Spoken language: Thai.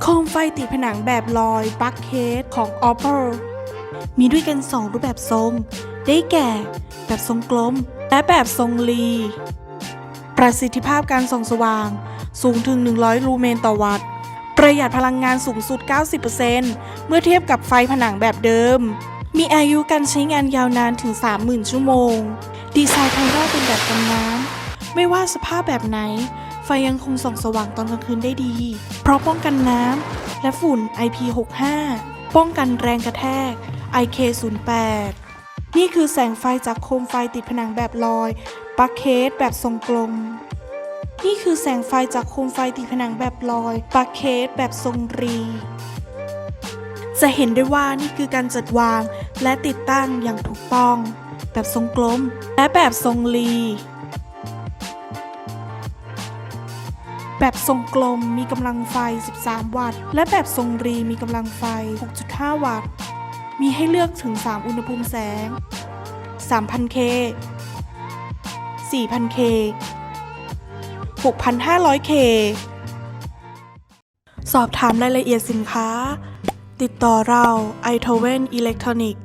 โคมไฟติดผนังแบบลอยบัคเคสของ o p p o มีด้วยกัน 2 รูปแบบทรง ได้แก่ แบบทรงกลม และแบบทรงรี ประสิทธิภาพการส่องสว่างสูงถึง 100 ลูเมนต่อวัตต์ ประหยัดพลังงานสูงสุด 90%เมื่อเทียบกับไฟผนังแบบเดิม มีอายุการใช้งานยาวนานถึง 30,000 ชั่วโมง ดีไซน์ภายนอกเป็นแบบกันน้ำไม่ว่าสภาพแบบไหน ไฟยังคงส่องสว่างตอนกลางคืนได้ดี เพราะป้องกันน้ำและฝุ่น IP65 ป้องกันแรงกระแทก IK08 นี่คือแสงไฟจากโคมไฟติดผนังแบบลอยปักเคสแบบทรงกลม นี่คือแสงไฟจากโคมไฟติดผนังแบบลอยปักเคสแบบทรงรี จะเห็นได้ว่านี่คือการจัดวางและติดตั้งอย่างถูกต้อง แบบทรงกลม และแบบทรงรี แบบทรงกลมมีกำลังไฟ 13 วัตต์ และแบบทรงรีมีกำลังไฟ 6.5 วัตต์ มีให้เลือกถึง 3 อุณหภูมิแสง 3,000K 4,000K 6,500K สอบถามรายละเอียดสินค้า ติดต่อเรา i t o v e n Electronic